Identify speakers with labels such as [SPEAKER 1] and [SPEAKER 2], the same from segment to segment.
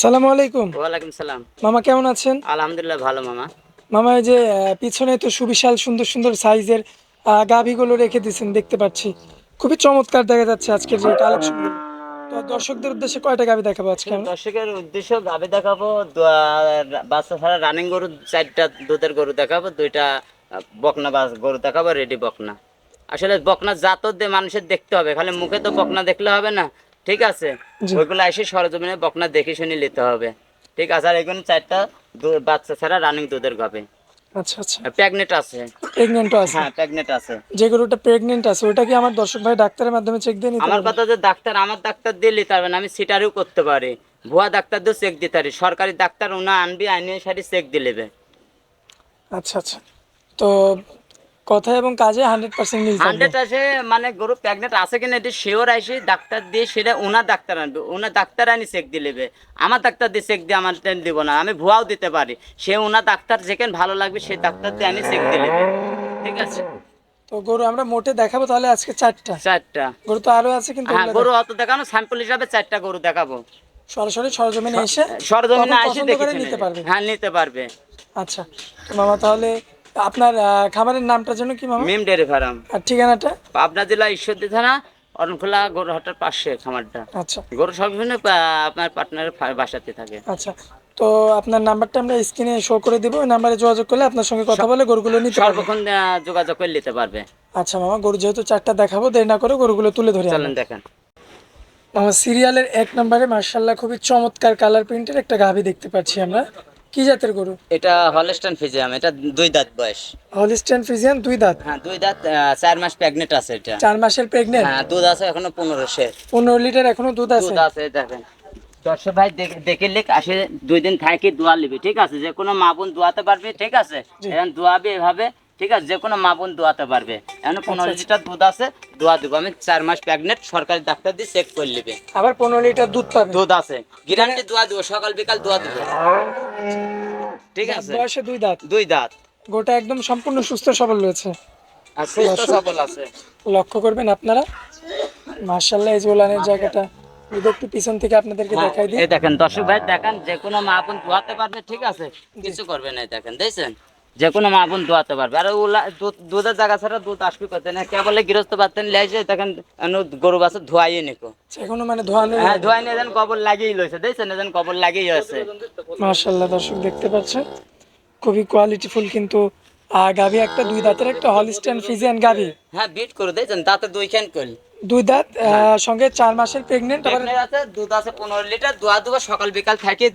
[SPEAKER 1] সালামু আলাইকুম।
[SPEAKER 2] ওয়ালাইকুম সালাম।
[SPEAKER 1] মামা কেমন আছেন?
[SPEAKER 2] আলহামদুলিল্লাহ ভালো মামা।
[SPEAKER 1] মামা এই যে পিছনে তো সুবিশাল সুন্দর সুন্দর সাইজের গাভীগুলো রেখে দিয়েছেন দেখতে পাচ্ছি। খুবই চমৎকার দেখা যাচ্ছে আজকের যে কালেকশনগুলো তো দর্শকদের উদ্দেশ্যে কয়টা গাভী দেখাবো আজকে
[SPEAKER 2] দর্শকের উদ্দেশ্য গাবে দেখাবো বাচ্চা ছাড়া রানিং গরু চারটা দুধের গরু দেখাবো দুইটা বকনা বাস গরু দেখাবো রেডি বকনা। আসলে বকনা দিয়ে মানুষের দেখতে হবে খালি মুখে তো বকনা দেখলে হবে না ঠিক আছে। ওইগুলো এসে সরজমিনে বকনা দেখে শুনে নিতে হবে। ঠিক আছে? আর এখানে চারটা বাচ্চা ছাড়া রানিং দুধের গাবে।
[SPEAKER 1] আচ্ছা আচ্ছা।
[SPEAKER 2] প্রেগনেট আছে।
[SPEAKER 1] প্রেগনেন্টও আছে?
[SPEAKER 2] হ্যাঁ প্রেগনেট আছে।
[SPEAKER 1] যে গরুটা প্রেগনেন্ট আছে ওটা কি আমার দর্শক ভাই ডাক্তারের মাধ্যমে চেক দিয়ে নিতে
[SPEAKER 2] আমার? কথা যে ডাক্তার আমার ডাক্তার দিয়ে নিতে পারবেন আমি সিটারিও করতে পারি। ভুয়া ডাক্তার দিয়ে চেক দিতে পারি। সরকারি ডাক্তার ওনা আনবি আইনে সারি চেক দিয়ে নেবে।
[SPEAKER 1] আচ্ছা আচ্ছা। তো কথা এবং কাজে হান্ড্রেড পার্সেন্ট
[SPEAKER 2] হান্ড্রেড আসে মানে গরু প্রেগনেন্ট আছে কিনা এটি শিওর আসে ডাক্তার দিয়ে সেটা ওনার ডাক্তার আনবে ওনার ডাক্তার আনি চেক দিয়ে নেবে। আমার ডাক্তার দিয়ে চেক দিয়ে আমার দিব না আমি ভুয়াও দিতে পারি। সে ওনার ডাক্তার যেখানে ভালো লাগবে সেই ডাক্তার দিয়ে আনি চেক দিয়ে নেবে। ঠিক আছে?
[SPEAKER 1] তো গরু আমরা মোটে দেখাবো তাহলে আজকে চারটা।
[SPEAKER 2] চারটা।
[SPEAKER 1] গরু তো আরও আছে কিন্তু
[SPEAKER 2] হ্যাঁ গরু অত দেখানো স্যাম্পল হিসাবে চারটা গরু দেখাবো।
[SPEAKER 1] সরাসরি সরজমিনে এসে
[SPEAKER 2] সরজমিনে দেখে
[SPEAKER 1] নিতে পারবে।
[SPEAKER 2] হ্যাঁ নিতে পারবে।
[SPEAKER 1] আচ্ছা তো মামা তাহলে আপনার খামারের নামটা যেন কি মামা?
[SPEAKER 2] মিম ডেরি ফার্ম।
[SPEAKER 1] আর ঠিকানাটা?
[SPEAKER 2] পাবনা জেলা ঈশ্বরদী থানা অরণখোলা গরুহাটার পাশে খামারটা।
[SPEAKER 1] আচ্ছা।
[SPEAKER 2] গরু সবসময় আপনার পার্টনারের বাসাতে থাকে।
[SPEAKER 1] আচ্ছা। তো আপনার নাম্বারটা আমরা স্ক্রিনে শো করে দিব ওই নাম্বারে যোগাযোগ করলে আপনার সঙ্গে কথা বলে গরুগুলো নিতে পারব।
[SPEAKER 2] সর্বক্ষণ যোগাযোগ করে নিতে পারবে।
[SPEAKER 1] আচ্ছা মামা গরু যেহেতু চারটা দেখাবো দেরি না করে গরুগুলো তুলে ধরে।
[SPEAKER 2] চলেন দেখেন।
[SPEAKER 1] মামা সিরিয়ালের এক নম্বরে মার্শাল্লাহ খুবই চমৎকার কালার প্রিন্টের একটা গাভি দেখতে পাচ্ছি আমরা। কি জাতের গরু?
[SPEAKER 2] এটা হলস্টাইন ফিজিয়াম এটা দুই দাঁত বয়স।
[SPEAKER 1] হলস্টাইন দুই দাঁত?
[SPEAKER 2] হ্যাঁ দুই দাঁত চার মাস প্রেগনেন্ট আছে এটা।
[SPEAKER 1] চার মাসের প্রেগনেন্ট
[SPEAKER 2] হ্যাঁ দুধ আছে এখনও পনেরো শেষ
[SPEAKER 1] পনেরো লিটার এখনও দুধ আছে?
[SPEAKER 2] দুধ আছে দেখেন। দর্শক ভাই দেখে লেখ আসে দুই দিন থাকি দোয়া নিবি ঠিক আছে? যে কোনো মা বোন দোয়াতে পারবে ঠিক আছে? এখন দোয়াবে এভাবে ঠিক আছে? যে কোনো মা বোন দোয়াতে পারবে। এখন পনেরো লিটার দুধ আছে দোয়া দেবো। আমি চার মাস প্রেগনেন্ট সরকারি ডাক্তার দিয়ে চেক করে নিবে।
[SPEAKER 1] আবার পনেরো লিটার দুধ পাবে।
[SPEAKER 2] দুধ আছে। গ্যারান্টি দোয়া দেবো সকাল বিকাল দোয়া দেবো। ঠিক আছে?
[SPEAKER 1] বয়সে দুই দাঁত।
[SPEAKER 2] দুই দাঁত।
[SPEAKER 1] গোটা একদম সম্পূর্ণ সুস্থ সবল রয়েছে।
[SPEAKER 2] আর সুস্থ সবল আছে।
[SPEAKER 1] লক্ষ্য করবেন আপনারা? মার্শাল্লাহ এই যে জায়গাটা। একটু পিছন থেকে আপনাদেরকে
[SPEAKER 2] হ্যাঁ,
[SPEAKER 1] দেখাই দিই।
[SPEAKER 2] এই দেখেন দর্শক ভাই দেখেন যে কোনো মা বোন দোয়াতে পারবে ঠিক আছে? কিছু করবে না দেখেন দেখছেন? যে কোনো মা বোন দোয়াতে পারবে। আর ওলা দুধের জায়গা ছাড়া দুধ আসবে করতে না কে বলে গৃহস্থ পাতেন লেছে দেখেন এনো গরু বাছে ধোয়াইয়ে নিকো।
[SPEAKER 1] মানে ধোয়ানো
[SPEAKER 2] হ্যাঁ ধোয়াই যেন কবর লাগিয়েই লইছে দেখছেন যেন কবর লাগিয়েই আছে?
[SPEAKER 1] দর্শক দেখতে পাচ্ছেন? খুবই কোয়ালিটিফুল কিন্তু গাভী একটা দুই দাঁতের একটা হলিস্টান ফিজিয়ান গাভী।
[SPEAKER 2] হ্যাঁ বিট করে দেখছেন দাঁতে দুই খান কল
[SPEAKER 1] দুই দাঁত আহ, সঙ্গে চার মাসের প্রেগনেন্ট
[SPEAKER 2] আছে দুধ আছে পনেরো লিটার দোয়া সকাল বিকাল থাকে।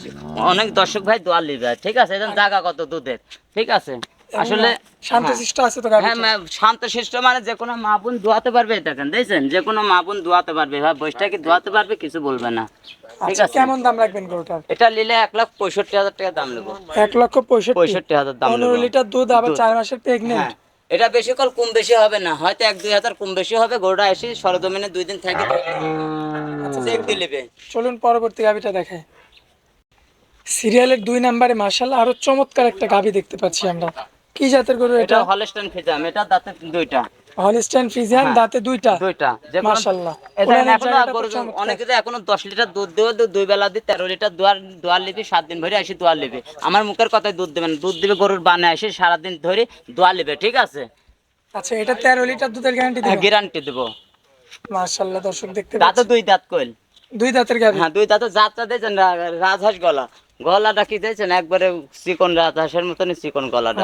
[SPEAKER 2] অনেক দর্শক ভাই দোয়া লিবে ঠিক আছে? এখন জায়গা কত দুধের ঠিক আছে? আসলে
[SPEAKER 1] শান্তশিষ্ট আছে তো
[SPEAKER 2] হ্যাঁ মানে যে কোনো মা বোন দোয়াতে পারবে দেখেন দেখছেন? যে কোনো মা বোন দোয়াতে পারবে হ্যাঁ বয়সটাকে দোয়াতে পারবে কিছু বলবে না ঠিক
[SPEAKER 1] আচ্ছা
[SPEAKER 2] আছে?
[SPEAKER 1] কেমন দাম রাখবেন গরুটার?
[SPEAKER 2] এটা নিলে এক লাখ পঁয়ষট্টি হাজার টাকা দাম নেব।
[SPEAKER 1] এক লক্ষ পঁয়ষট্টি।
[SPEAKER 2] হাজার দাম
[SPEAKER 1] পনেরো লিটার দুধ আবার চার মাসের প্রেগনেন্ট
[SPEAKER 2] হ্যাঁ। এটা বেশি কল কম বেশি হবে না হয়তো এক দুই হাজার কম বেশি হবে গরুটা এসে সরজমিনে দুই দিন থাকে।
[SPEAKER 1] আচ্ছা চলুন পরবর্তী গাভিটা দেখায় সিরিয়ালের দুই নাম্বারে মার্শাল আরও চমৎকার একটা গাভি দেখতে পাচ্ছি আমরা। কি জাতের গরু
[SPEAKER 2] এটা?
[SPEAKER 1] এটা
[SPEAKER 2] হলস্টাইন ফিজাম এটা দাঁতে দুইটা।
[SPEAKER 1] হলিস্টাইন ফিজিয়ান দাঁতে দুইটা।
[SPEAKER 2] দুইটা।
[SPEAKER 1] মাশাআল্লাহ।
[SPEAKER 2] এটা
[SPEAKER 1] এখনও
[SPEAKER 2] গরু- অনেকে তো এখনও দশ লিটার দুধ দেবে দুই বেলা দিয়ে তেরো লিটার দোয়ার দোয়ার লিবি সাত দিন ধরে আসি দোয়ার লিবি আমার মুখের কথায় দুধ দেবেন দুধ দিবে গরুর বানে আসে সারাদিন ধরে দোয়ার লিবে ঠিক আছে?
[SPEAKER 1] আচ্ছা এটা তেরো লিটার দুধের গ্যারান্টি দেবো?
[SPEAKER 2] গ্যারান্টি দেবো।
[SPEAKER 1] মার্শাল্লাহ দর্শক দেখতে
[SPEAKER 2] দাঁতে দুই দাঁত কইল।
[SPEAKER 1] দুই দাঁতের গাভি
[SPEAKER 2] হ্যাঁ দুই দাঁতে জাতটা রা- রাজহাঁস গলা। গলাটা কি একবারে চিকন রাজহাঁসের মতনই চিকন গলাটা।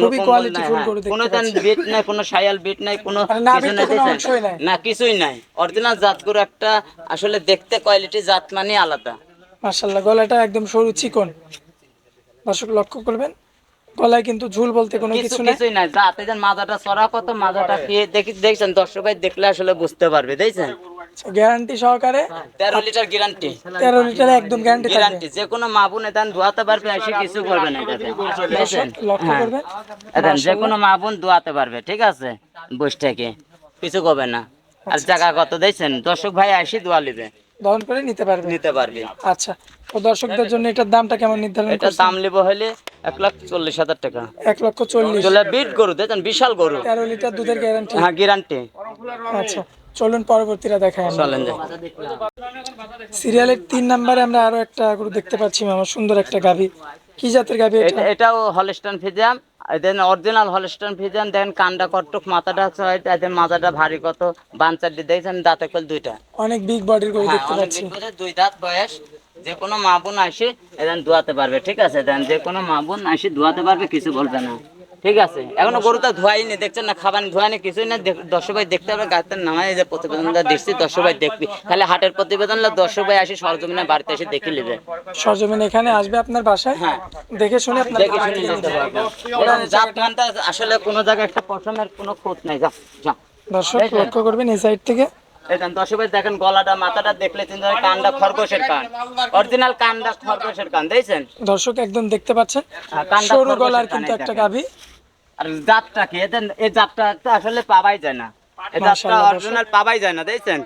[SPEAKER 1] খুবই
[SPEAKER 2] নাই,
[SPEAKER 1] full
[SPEAKER 2] হ্যাঁ।
[SPEAKER 1] দেখতে
[SPEAKER 2] কোনো তেন বিট নাই কোনো সায়াল বিট নাই কোনো কিছু নাই। না কিছুই নাই। অরিজিনাল জাত গরু একটা আসলে দেখতে কোয়ালিটি জাত মানে আলাদা।
[SPEAKER 1] মার্শাল্লাহ গলাটা একদম সরু চিকন। দর্শক লক্ষ্য করবেন গলায় কিন্তু ঝুল বলতে কোনো
[SPEAKER 2] কিছু
[SPEAKER 1] নেই।
[SPEAKER 2] কিছুই নাই। জাতে যেন মাজাটা চড়া কত মাজাটা খেয়ে দেখি দেখছেন? দর্শক ভাই দেখলে আসলে বুঝতে পারবে দেখছেন?
[SPEAKER 1] গ্যারান্টি সহকারে
[SPEAKER 2] তেরো লিটার গ্যারান্টি
[SPEAKER 1] তেরো লিটার একদম গ্যারান্টি
[SPEAKER 2] গ্যারান্টি যে কোনো মা বোন এদান ধোয়াতে পারবে এসে কিছু করবে না এটাতে
[SPEAKER 1] লক্ষ্য
[SPEAKER 2] হ্যাঁ। এদান যে কোনো মা বোন ধোয়াতে পারবে ঠিক আছে? বস থেকে। কিছু করবে না। আর জায়গা কত দিয়েছেন? দর্শক ভাই আসি দোয়া লিবে
[SPEAKER 1] দহন করে নিতে পারবে।
[SPEAKER 2] নিতে পারবে।
[SPEAKER 1] আচ্ছা। তো দর্শকদের জন্য এটার দামটা কেমন নির্ধারণ
[SPEAKER 2] এটার দাম লিব হলে এক লাখ চল্লিশ হাজার টাকা।
[SPEAKER 1] এক লক্ষ চল্লিশ।
[SPEAKER 2] বিট গরু দেখেন বিশাল গরু।
[SPEAKER 1] তেরো লিটার দুধের গ্যারান্টি
[SPEAKER 2] হ্যাঁ গ্যারান্টি
[SPEAKER 1] আচ্ছা। চলুন পরবর্তীটা দেখাই আমরা।
[SPEAKER 2] চলেন
[SPEAKER 1] সিরিয়ালের তিন নাম্বারে আমরা আরও একটা গরু দেখতে পাচ্ছি আমার সুন্দর একটা গাভী। কি জাতের গাভী এটা?
[SPEAKER 2] এটা- এটাও হলস্টন ফিজিয়াম দেন অরিজিনাল হলস্টন ফিজিয়াম দেখেন কানটা কটুক মাথাটা এদের মাথাটা ভারী কত বাঞ্চারটি দেখছেন দাঁতে কল দুইটা।
[SPEAKER 1] অনেক বিগ বডির গরু
[SPEAKER 2] হ্যাঁ,
[SPEAKER 1] দেখতে পাচ্ছি।
[SPEAKER 2] দুই দাঁত বয়স যে কোনো মা বোন আসে এদের ধোয়াতে পারবে ঠিক আছে? দেন যে কোনো মা বোন আসে ধোয়াতে পারবে কিছু বলবে না। ঠিক আছে। এখনও গরুটা ধোয়াইনি দেখছেন না খাবার ধোয়াইনি কিছুই না দর্শক ভাই দেখতে হবে গাছের নামায় যে প্রতিবেদনটা দেখছি দর্শক ভাই দেখবি। খালি হাটের প্রতিবেদন দর্শক ভাই আসে সরজমিনে বাড়িতে এসে দেখে নেবে।
[SPEAKER 1] সরজমিন এখানে আসবে আপনার বাসায়?
[SPEAKER 2] হ্যাঁ।
[SPEAKER 1] দেখে শুনে আপনার
[SPEAKER 2] দেখে শুনে নিতে পারবে ওরা জাত মানটা আসলে কোনো জায়গায় একটা পশমের কোনো খোঁজ নাই যা যা।
[SPEAKER 1] দর্শক লক্ষ্য করবেন এই সাইড থেকে।
[SPEAKER 2] দেখেন দর্শক দেখেন গলাটা মাথাটা দেখলে চিন্তা কানটা খরগোশের কান। অরিজিনাল কানটা খরগোশের কান দেখছেন?
[SPEAKER 1] দর্শক একদম দেখতে পাচ্ছেন।
[SPEAKER 2] হ্যাঁ,
[SPEAKER 1] সরু গলার কিন্তু একটা। গাভী।
[SPEAKER 2] আর জাতটা কি? এদের এই জাতটা আসলে পাওয়াই যায় না। এই জাতটা অরিজিনাল পাওয়াই যায় না দেখছেন?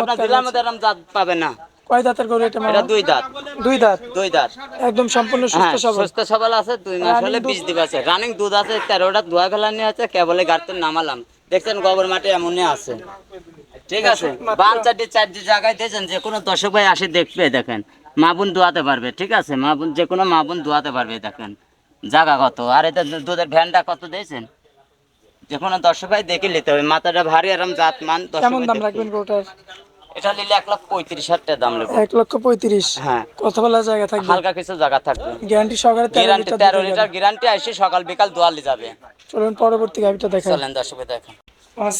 [SPEAKER 2] আপনার জেলার মধ্যে এরকম জাত পাবে না।
[SPEAKER 1] কয় দাঁতের গরু এটা
[SPEAKER 2] দুই দাঁত।
[SPEAKER 1] দুই দাঁত?
[SPEAKER 2] দুই দাঁত।
[SPEAKER 1] একদম সম্পূর্ণ
[SPEAKER 2] হ্যাঁ
[SPEAKER 1] সুস্থ সবল।
[SPEAKER 2] সুস্থ সবল আছে দুই মাস হলে আছে। রানিং দুধ আছে তেরোটা ধোয়া ফেলানি আছে কেবলে গাড়িতে নামালাম। দেখছেন গোবর মাটি এমনই আছে। ঠিক আছে? বান চারটি চারটি জায়গায় দেখছেন যে কোনো দর্শক ভাই আসে দেখবে দেখেন। মা বোন দোয়াতে পারবে ঠিক আছে? মা বোন যে কোনো মা বোন দোয়াতে পারবে দেখেন। জায়গা কত? আর এটা দুধের ভ্যানটা কত দিয়েছেন? যে কোনো দর্শক ভাই দেখে নিতে হবে মাথাটা ভারী আরাম জাত মান
[SPEAKER 1] কেমন দাম রাখবেন গরুটার?
[SPEAKER 2] এটা নিলে এক লাখ পঁয়ত্রিশ হাজার টাকা দাম নেব
[SPEAKER 1] এক লক্ষ পঁয়ত্রিশ?
[SPEAKER 2] হ্যাঁ।
[SPEAKER 1] কথা বলার জায়গা থাকবে?
[SPEAKER 2] হালকা কিছু জায়গা থাকবে।
[SPEAKER 1] গ্যারান্টি তেরো
[SPEAKER 2] গ্যারান্টি তেরো লিটার গ্যারান্টি আসে সকাল বিকাল দোয়ালি যাবে।
[SPEAKER 1] চলুন পরবর্তী গাভিটা দেখাই।
[SPEAKER 2] চলেন দর্শক ভাই দেখেন।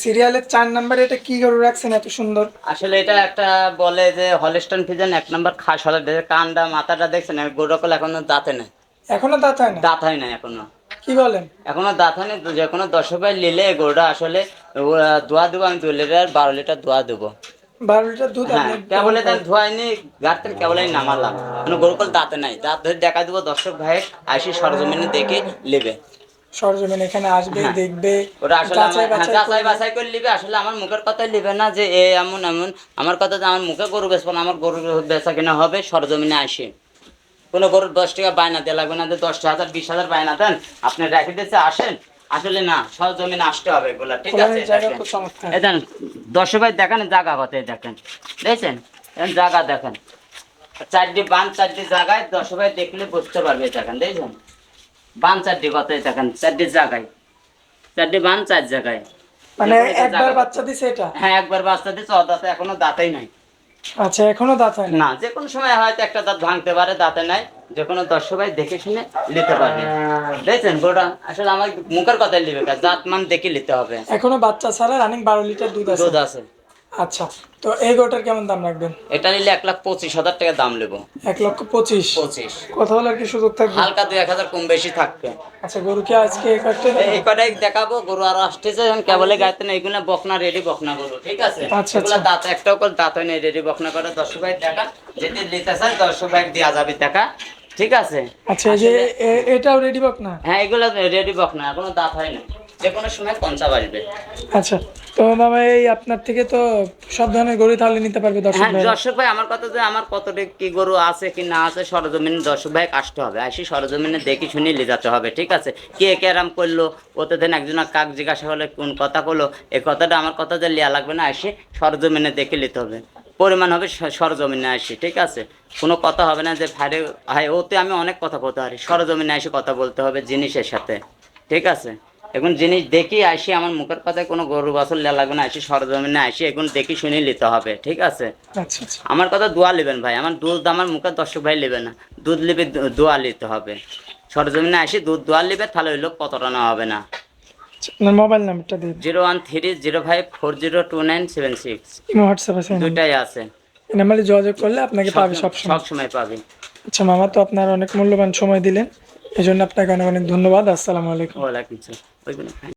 [SPEAKER 1] সিরিয়ালের চার নাম্বারে এটা কি গরু রাখছেন এত সুন্দর?
[SPEAKER 2] আসলে এটা একটা বলে যে হলিস্টন ফিজন এক নম্বর খাস হলে কানটা মাথাটা দেখছেন গোড়কল এখনও দাঁতে নেই।
[SPEAKER 1] এখনও দাঁত হয় না
[SPEAKER 2] দাঁত হয় না এখনও।
[SPEAKER 1] কি বলেন?
[SPEAKER 2] এখনও দাঁত হয়নি যে কোনো ভাই নিলে গরুটা আসলে দোয়া দেবো আমি দুই লিটার বারো লিটার দোয়া দেবো।
[SPEAKER 1] বারো লিটার দুধ
[SPEAKER 2] হ্যাঁ কেবলে তাই ধোয়াইনি গাড়তেন নামালাম। কোনো গরুকল দাঁতে নাই। দাঁত ধরে দেখা দেবো দর্শক ভাই আসি সরজমিনে দেখে নেবে।
[SPEAKER 1] সরজমিন এখানে আসবে
[SPEAKER 2] হ্যাঁ।
[SPEAKER 1] দেখবে
[SPEAKER 2] ওরা আসলে
[SPEAKER 1] যাচাই
[SPEAKER 2] আমার- হ্যাঁ,
[SPEAKER 1] বাছাই
[SPEAKER 2] করে নিবে। আসলে আমার মুখের কথাই নিবে না যে এ এমন এমন। আমার কথা যে আমার মুখে গরু বেচবো না আমার গরু বেচা কিনা হবে সরজমিনে আসে কোনো গরুর দশ টাকা বায়না দেওয়া লাগবে না যে দশ হাজার বিশ হাজার বায়না দেন আপনি রেখে দিচ্ছে আসেন আসলে না সরজমিনে আসতে হবে এগুলা ঠিক আছে দেখেন। দশ ভাই দেখেন জায়গা কত দেখেন দেখছেন? জায়গা দেখেন। চারটি বান চারটি জায়গায় দশ ভাই দেখলে বুঝতে পারবে দেখেন দেখছেন? বান চারটি কত দেখেন চারটি জায়গায়। চারটি বান চার জায়গায়।
[SPEAKER 1] মানে একবার বাচ্চা দিছে এটা?
[SPEAKER 2] হ্যাঁ একবার বাচ্চা দিচ্ছে ও দাঁতে এখনও দাঁতেই নাই।
[SPEAKER 1] আচ্ছা এখনও দাঁত হয় না
[SPEAKER 2] যে কোনো সময় হয়তো একটা দাঁত ভাঙতে পারে দাঁতে নাই। যে কোনো দর্শক ভাই দেখে শুনে নিতে পারবে। দেখছেন গোটা? আসলে আমার মুখের কথাই নেবে দাঁত মান দেখে নিতে হবে।
[SPEAKER 1] এখনও বাচ্চা ছাড়া রানিং বারো লিটার দুধ আছে।
[SPEAKER 2] দুধ আছে।
[SPEAKER 1] আচ্ছা তো এই গরুটার কেমন দাম রাখবেন?
[SPEAKER 2] এটা নিলে এক লাখ পঁচিশ হাজার টাকা দাম নেব।
[SPEAKER 1] এক লক্ষ পঁচিশ?
[SPEAKER 2] পঁচিশ।
[SPEAKER 1] কথা বলার কি সুযোগ থাকবে?
[SPEAKER 2] হালকা দুই এক হাজার কম বেশি থাকবে।
[SPEAKER 1] আচ্ছা গরু কি আজকে এই কয়েকটা
[SPEAKER 2] এই- কটাই দেখাবো গরু আরও আসতেছে কেবলে গাইতে না এগুলো বকনা রেডি বকনা গরু ঠিক আছে?
[SPEAKER 1] আচ্ছা, আচ্ছা।
[SPEAKER 2] দাঁত একটাও করে দাঁত হয় রেডি বকনা করে দশ ভাই টাকা যদি নিতে চান দশ ভাই দেওয়া যাবে টাকা ঠিক আছে?
[SPEAKER 1] আচ্ছা যে এটাও রেডি বক না
[SPEAKER 2] হ্যাঁ এগুলো রেডি বকনা এখনও দাঁত হয় না যে কোনো সময় বাজবে
[SPEAKER 1] আচ্ছা তো এই আপনার থেকে তো সব ধরনের গরু তাহলে নিতে পারবে দর্শক
[SPEAKER 2] হ্যাঁ
[SPEAKER 1] ভাই
[SPEAKER 2] দর্শক ভাই আমার কথা যে আমার কতটা কি গরু আছে কি না আছে সরজমিনে দর্শক ভাই আসতে হবে। আসি সরজমিনে দেখি শুনে নিয়ে যেতে হবে ঠিক আছে? কে করল ওতে দেন একজন কাক জিজ্ঞাসা করলে কোন কথা করল এই কথাটা আমার কথা যে লিয়া লাগবে না আসি সরজমিনে দেখে নিতে হবে। পরিমাণ হবে সরজমিনে আসি ঠিক আছে? কোনো কথা হবে না যে ভাইরে ভাই ওতে আমি অনেক কথা বলতে পারি। সরজমিনে আসি কথা বলতে হবে জিনিসের সাথে ঠিক আছে? এখন জিনিস দেখি আসি আমার মুখের কথায় কোনো গরু বাছর লেয়া লাগবে না আসি সরজমিনে আসি এখন দেখি শুনে নিতে হবে ঠিক আছে?
[SPEAKER 1] আচ্ছা আচ্ছা।
[SPEAKER 2] আমার কথা দোয়া নেবেন ভাই আমার দুধ আমার মুখে দর্শক ভাই নেবে না দুধ নেবে দোয়া নিতে হবে। সরজমিনে আসি দুধ দোয়া নেবে তাহলে হইল কতটা না হবে না।
[SPEAKER 1] আচ্ছা, আপনার মোবাইল নাম্বারটা দিন।
[SPEAKER 2] Zero one three zero five four zero two nine seven six.
[SPEAKER 1] WhatsApp আছে এই
[SPEAKER 2] দুইটাই আছে।
[SPEAKER 1] নাম্বারে। এই নাম্বারে যোগাযোগ করলে আপনাকে পাবে সব সময়
[SPEAKER 2] পাবি।
[SPEAKER 1] আচ্ছা মামা তো আপনার অনেক মূল্যবান সময় দিলেন। এই জন্য আপনাকে অনেক অনেক ধন্যবাদ। আসসালামু আলাইকুম।
[SPEAKER 2] ওয়ালাইকুম আসসালাম।